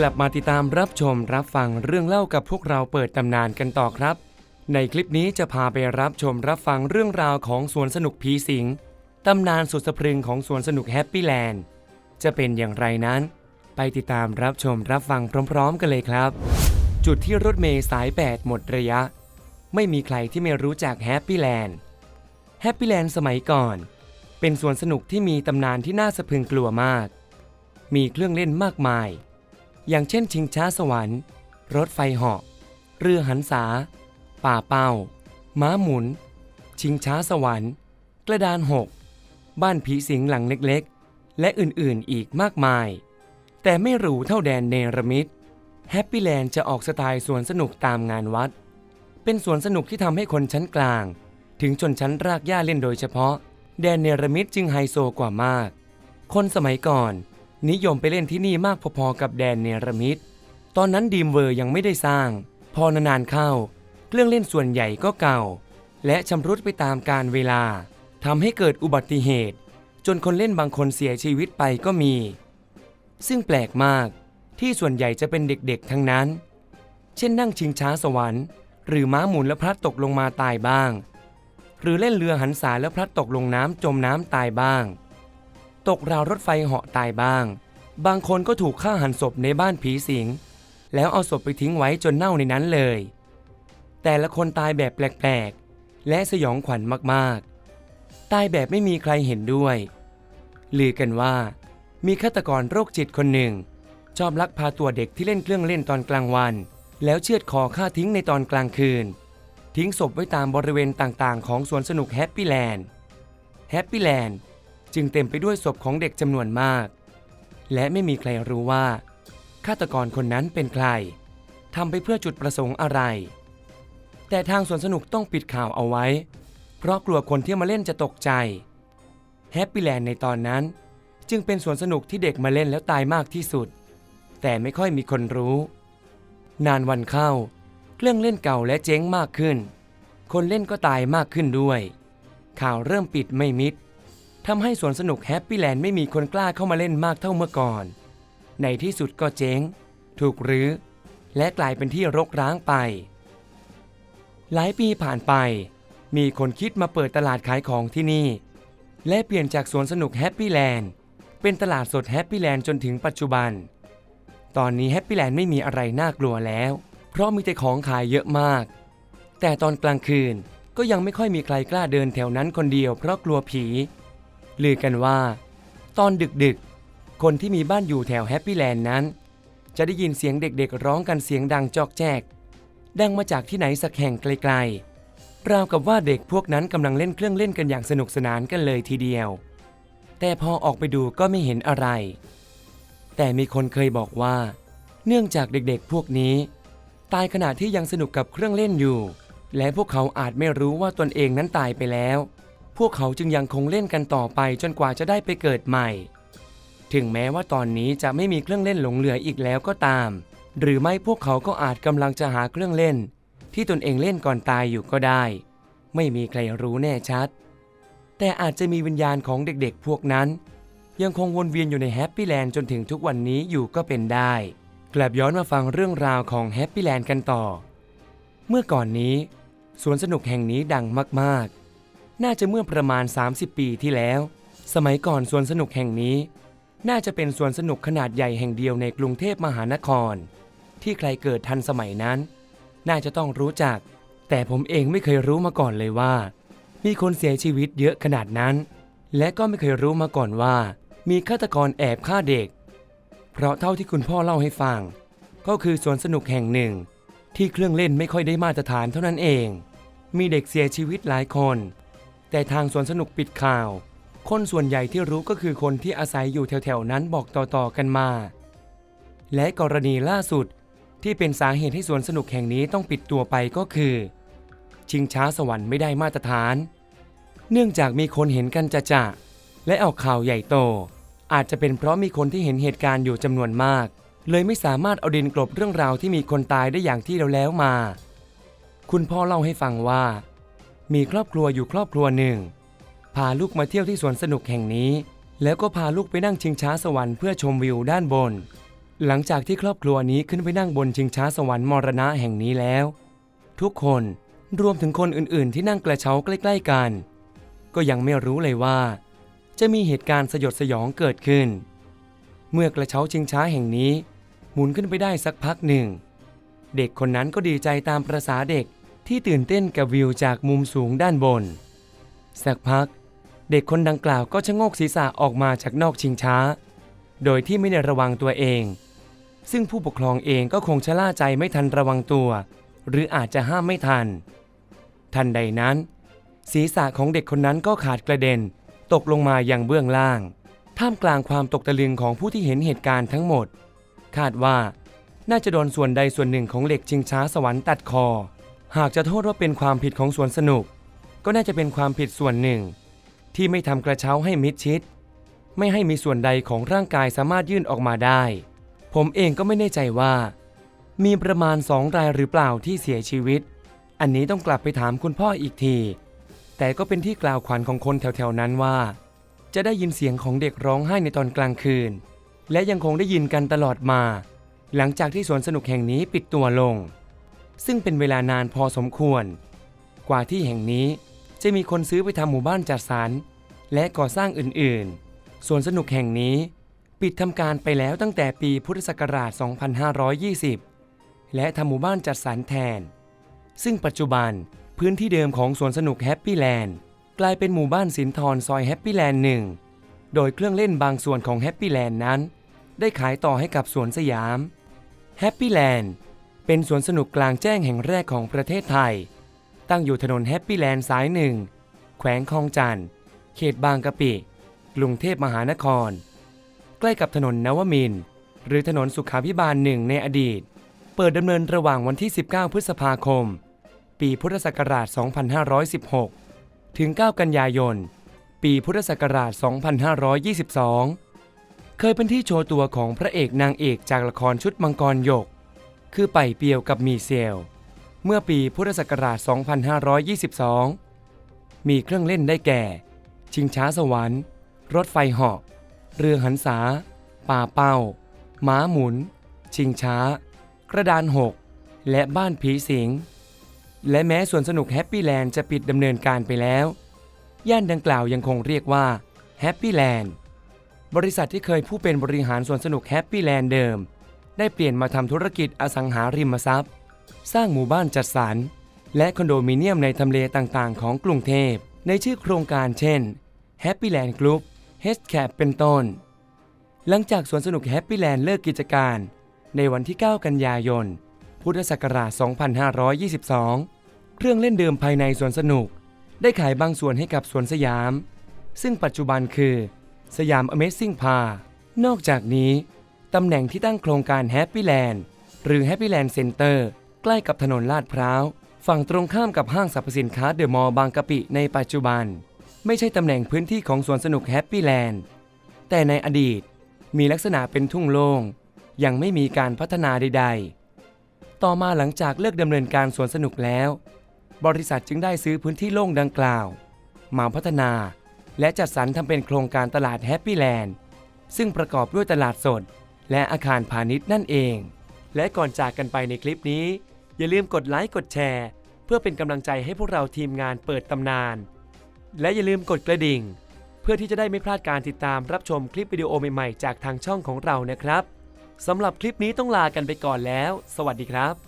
กลับมาติดตามรับชมรับฟังเรื่องเล่ากับพวกเราเปิดตำนานกันต่อครับ ในคลิปนี้จะพาไปรับชมรับฟังเรื่องราวของสวนสนุกผีสิงตำนานสุดสะพรึงของสวนสนุกแฮปปี้แลนด์จะเป็นอย่างไรนั้น ไปติดตามรับชมรับฟังพร้อมๆ กันเลยครับ จุดที่รถเมล์สาย 8 หมดระยะ ไม่มีใครที่ไม่รู้จักแฮปปี้แลนด์แฮปปี้แลนด์สมัยก่อน เป็นสวนสนุกที่มีตำนานที่น่าสะพรึงกลัวมาก มีเครื่องเล่นมากมาย อย่างเช่นชิงช้าสวรรค์ รถไฟเหาะ เรือหันษา ป่าเป้า ม้าหมุน ชิงช้าสวรรค์ กระดานหก บ้านผีสิงหลังเล็กๆ และอื่นๆอีกมากมาย แต่ไม่หรูเท่าแดนเนรมิตแฮปปี้แลนด์จะออกสไตล์สวนสนุกตามงานวัด เป็นสวนสนุกที่ทำให้คนชั้นกลาง ถึงชนชั้นรากหญ้าเล่นโดยเฉพาะ แดนเนรมิตจึงไฮโซกว่ามาก คนสมัยก่อน นิยมไปเล่นที่นี่มากพอๆกับแดนเนรมิต ตอนนั้นดีมเวอร์ยังไม่ได้สร้าง พอนานๆเข้า เครื่องเล่นส่วนใหญ่ก็เก่า และชำรุดไปตามกาลเวลาทำให้เกิดอุบัติเหตุ จนคนเล่นบางคนเสียชีวิตไปก็มี ซึ่งแปลกมากที่ส่วนใหญ่จะเป็นเด็กๆทั้งนั้น เช่นนั่งชิงช้าสวรรค์ หรือม้าหมุนแล้วพลัดตกลงมาตายบ้าง หรือเล่นเรือหันษาแล้วพลัดตกลงน้ำจมน้ำตายบ้าง ตกราวรถไฟเหาะตายบ้าง บางคนก็ถูกฆ่าหันศพในบ้านผีสิง แล้วเอาศพไปทิ้งไว้จนเน่าในนั้นเลย แต่ละคนตายแบบแปลกๆ และสยองขวัญมากๆ ตายแบบไม่มีใครเห็นด้วยลือกันว่า มีฆาตกรโรคจิตคนหนึ่ง ชอบลักพาตัวเด็กที่เล่นเครื่องเล่นตอนกลางวัน แล้วเชือดคอฆ่าทิ้งในตอนกลางคืน ทิ้งศพไว้ตามบริเวณต่างๆ ของสวนสนุกแฮปปี้แลนด์แฮปปี้แลนด์ จึงเต็มไปด้วยศพของเด็กจำนวนมาก และไม่มีใครรู้ว่า ฆาตกรคนนั้นเป็นใครทำไปเพื่อจุดประสงค์อะไร แต่ทางสวนสนุกต้องปิดข่าวเอาไว้ เพราะกลัวคนที่มาเล่นจะตกใจแฮปปี้แลนด์ในตอนนั้น จึงเป็นสวนสนุกที่เด็กมาเล่นแล้วตายมากที่สุด แต่ไม่ค่อยมีคนรู้ นานวันเข้า เครื่องเล่นเก่าและเจ๊งมากขึ้น คนเล่นก็ตายมากขึ้นด้วย ข่าวเริ่มปิดไม่มิด ทำให้สวนสนุกแฮปปี้แลนด์ไม่มีคนกล้าเข้ามาเล่นมากเท่าเมื่อก่อน ในที่สุดก็เจ๊ง ถูกรื้อ และกลายเป็นที่รกร้างไป หลายปีผ่านไป มีคนคิดมาเปิดตลาดขายของที่นี่ และเปลี่ยนจากสวนสนุกแฮปปี้แลนด์เป็นตลาดสดแฮปปี้แลนด์จนถึงปัจจุบัน ตอนนี้แฮปปี้แลนด์ไม่มีอะไรน่ากลัวแล้ว เพราะมีแต่ของขายเยอะมาก แต่ตอนกลางคืนก็ยังไม่ค่อยมีใครกล้าเดินแถวนั้นคนเดียวเพราะกลัวผี ลือกันว่า ตอนดึกๆ คนที่มีบ้านอยู่แถวแฮปปี้แลนด์นั้น จะได้ยินเสียงเด็กๆ ร้องกันเสียงดังจอกแจก ดังมาจากที่ไหนสักแห่งไกลๆ ราวกับว่าเด็กพวกนั้นกำลังเล่นเครื่องเล่นกันอย่างสนุกสนานกันเลยทีเดียว แต่พอออกไปดูก็ไม่เห็นอะไร แต่มีคนเคยบอกว่า เนื่องจากเด็กๆ พวกนี้ ตายขณะที่ยังสนุกกับเครื่องเล่นอยู่ และพวกเขาอาจไม่รู้ว่าตนเองนั้นตายไปแล้ว พวกเขาจึงยังคงเล่นกันต่อไปจนกว่าจะได้ไปเกิดใหม่ ถึงแม้ว่าตอนนี้จะไม่มีเครื่องเล่นหลงเหลืออีกแล้วก็ตาม หรือไม่พวกเขาก็อาจกำลังจะหาเครื่องเล่น ที่ตนเองเล่นก่อนตายอยู่ก็ได้ ไม่มีใครรู้แน่ชัด แต่อาจจะมีวิญญาณของเด็กๆ พวกนั้น ยังคงวนเวียนอยู่ในแฮปปี้แลนด์จนถึงทุกวันนี้อยู่ก็เป็นได้ กลับย้อนมาฟังเรื่องราวของแฮปปี้แลนด์กันต่อ เมื่อก่อนนี้สวนสนุกแห่งนี้ดังมากๆ น่าจะเมื่อประมาณ 30 ปีที่แล้ว สมัยก่อนสวนสนุกแห่งนี้ น่าจะเป็นสวนสนุกขนาดใหญ่แห่งเดียวในกรุงเทพมหานคร ที่ใครเกิดทันสมัยนั้น น่าจะต้องรู้จัก แต่ผมเองไม่เคยรู้มาก่อนเลยว่า มีคนเสียชีวิตเยอะขนาดนั้น และก็ไม่เคยรู้มาก่อนว่า มีฆาตกรแอบฆ่าเด็ก เพราะเท่าที่คุณพ่อเล่าให้ฟัง ก็คือสวนสนุกแห่งหนึ่ง ที่เครื่องเล่นไม่ค่อยได้มาตรฐานเท่านั้นเอง มีเด็กเสียชีวิตหลายคน แต่ทางสวนสนุกปิดข่าว คนส่วนใหญ่ที่รู้ก็คือคนที่อาศัยอยู่แถวๆนั้นบอกต่อๆกันมา และกรณีล่าสุดที่เป็นสาเหตุให้สวนสนุกแห่งนี้ต้องปิดตัวไปก็คือ ชิงช้าสวรรค์ไม่ได้มาตรฐาน เนื่องจากมีคนเห็นกันจะจะและออกข่าวใหญ่โต อาจจะเป็นเพราะมีคนที่เห็นเหตุการณ์อยู่จำนวนมาก เลยไม่สามารถเอาดินกลบเรื่องราวที่มีคนตายได้อย่างที่เราแล้วมา คุณพ่อเล่าให้ฟังว่า มีครอบครัวอยู่ครอบครัวหนึ่ง พาลูกมาเที่ยวที่สวนสนุกแห่งนี้ แล้วก็พาลูกไปนั่งชิงช้าสวรรค์เพื่อชมวิวด้านบน หลังจากที่ครอบครัวนี้ขึ้นไปนั่งบนชิงช้าสวรรค์มรณะแห่งนี้แล้ว ทุกคนรวมถึงคนอื่นๆ ที่นั่งกระเช้าใกล้ ๆ กัน ก็ยังไม่รู้เลยว่า จะมีเหตุการณ์สยดสยองเกิดขึ้น เมื่อกระเช้าชิงช้าแห่งนี้ หมุนขึ้นไปได้สักพักหนึ่ง เด็กคนนั้นก็ดีใจตามประษาเด็ก ที่ตื่นเต้นกับวิวจากมุมสูงด้านบน สักพัก เด็กคนดังกล่าวก็ชะโงกศีรษะออกมาจากนอกชิงช้า โดยที่ไม่ได้ระวังตัวเอง ซึ่งผู้ปกครองเองก็คงชะล่าใจไม่ทันระวังตัว หรืออาจจะห้ามไม่ทัน ทันใดนั้น ศีรษะของเด็กคนนั้นก็ขาดกระเด็น ตกลงมาอย่างเบื้องล่าง ท่ามกลางความตกตะลึงของผู้ที่เห็นเหตุการณ์ทั้งหมด คาดว่า น่าจะโดนส่วนใดส่วนหนึ่งของเหล็กชิงช้าสวรรค์ตัดคอ หากจะโทษว่าเป็นความผิดของสวนสนุก ก็น่าจะเป็นความผิดส่วนหนึ่ง ที่ไม่ทำกระเช้าให้มิดชิด ไม่ให้มีส่วนใดของร่างกายสามารถยื่นออกมาได้ ผมเองก็ไม่แน่ใจว่า มีประมาณสองรายหรือเปล่าที่เสียชีวิต อันนี้ต้องกลับไปถามคุณพ่ออีกที แต่ก็เป็นที่กล่าวขวัญของคนแถวๆนั้นว่า จะได้ยินเสียงของเด็กร้องไห้ในตอนกลางคืน และยังคงได้ยินกันตลอดมา หลังจากที่สวนสนุกแห่งนี้ปิดตัวลง ซึ่งเป็นเวลานานพอสมควร กว่าที่แห่งนี้จะมีคนซื้อไปทำหมู่บ้านจัดสรรและก่อสร้างอื่นๆสวนสนุกแห่งนี้ ปิดทำการไปแล้วตั้งแต่ปีพุทธศักราช 2520 และทำหมู่บ้านจัดสรรแทน ซึ่งปัจจุบันพื้นที่เดิมของสวนสนุกแฮปปี้แลนด์กลายเป็นหมู่บ้านสินทรซอยแฮปปี้แลนด์หนึ่งโดยเครื่องเล่นบางส่วนของแฮปปี้แลนด์นั้น ได้ขายต่อให้กับสวนสยามแฮปปี้แลนด์ เป็นสวนสนุกกลางแจ้งแห่งแรกของประเทศไทย ตั้งอยู่ถนนแฮปปี้แลนด์สายหนึ่ง แขวงคลองจันทน์เขตบางกะปิ กรุงเทพมหานคร ใกล้กับถนนนวมินทร์หรือถนนสุขาพิบาลหนึ่งในอดีต เปิดดำเนินระหว่างวันที่ 19 พฤษภาคม ปีพุทธศักราช 2516 ถึง 9 กันยายน ปีพุทธศักราช 2522 เคยเป็นที่โชว์ตัวของพระเอกนางเอกจากละครชุดมังกรหยก คือไปเปียวกับมีเซล เมื่อปีพุทธศักราช 2522 มีเครื่องเล่นได้แก่ ชิงช้าสวรรค์ รถไฟเหาะเรือหันษา ป่าเป้า ม้าหมุน ชิงช้า กระดานหก และบ้านผีสิง และแม้สวนสนุกแฮปปี้แลนด์จะปิดดำเนินการไปแล้ว ย่านดังกล่าวยังคงเรียกว่าแฮปปี้แลนด์บริษัทที่เคยผู้เป็นบริหารสวนสนุกแฮปปี้แลนด์เดิม ได้เปลี่ยนมาทำธุรกิจอสังหาริมทรัพย์ สร้างหมู่บ้านจัดสรร และคอนโดมิเนียมในทำเลต่างๆ ของกรุงเทพ ในชื่อโครงการเช่น Happy Land Group h c a p เป็นต้น หลังจากสวนสนุกแฮปปี้แลนด์เลิกกิจการ ในวันที่ 9 กันยายน พุทธศักราช 2522 เครื่องเล่นเดิมภายในสวนสนุก ได้ขายบางส่วนให้กับสวนสยาม ซึ่งปัจจุบันคือ สยาม Amazing p a r นอกจากนี้ ตำแหน่งที่ตั้งโครงการ Happy Land หรือ Happy Land Center ใกล้กับถนนลาดพร้าว ฝั่งตรงข้ามกับห้างสรรพสินค้าเดอะมอลล์บางกะปิในปัจจุบัน ไม่ใช่ตำแหน่งพื้นที่ของสวนสนุกแฮปปี้แลนด์แต่ในอดีตมีลักษณะเป็นทุ่งโล่งยังไม่มีการพัฒนาใด ๆ ต่อมาหลังจากเลิกดำเนินการสวนสนุกแล้ว บริษัทจึงได้ซื้อพื้นที่โล่งดังกล่าว มาพัฒนา และจัดสรรทำเป็นโครงการตลาดแฮปปี้แลนด์ซึ่งประกอบด้วยตลาดสด และอาคารพาณิชย์นั่นเอง และก่อนจากกันไปในคลิปนี้ อย่าลืมกดไลค์กดแชร์ เพื่อเป็นกำลังใจให้พวกเราทีมงานเปิดตำนาน และอย่าลืมกดกระดิ่ง เพื่อที่จะได้ไม่พลาดการติดตามรับชมคลิปวิดีโอใหม่ๆ จากทางช่องของเรานะครับสำหรับคลิปนี้ต้องลากันไปก่อนแล้ว สวัสดีครับ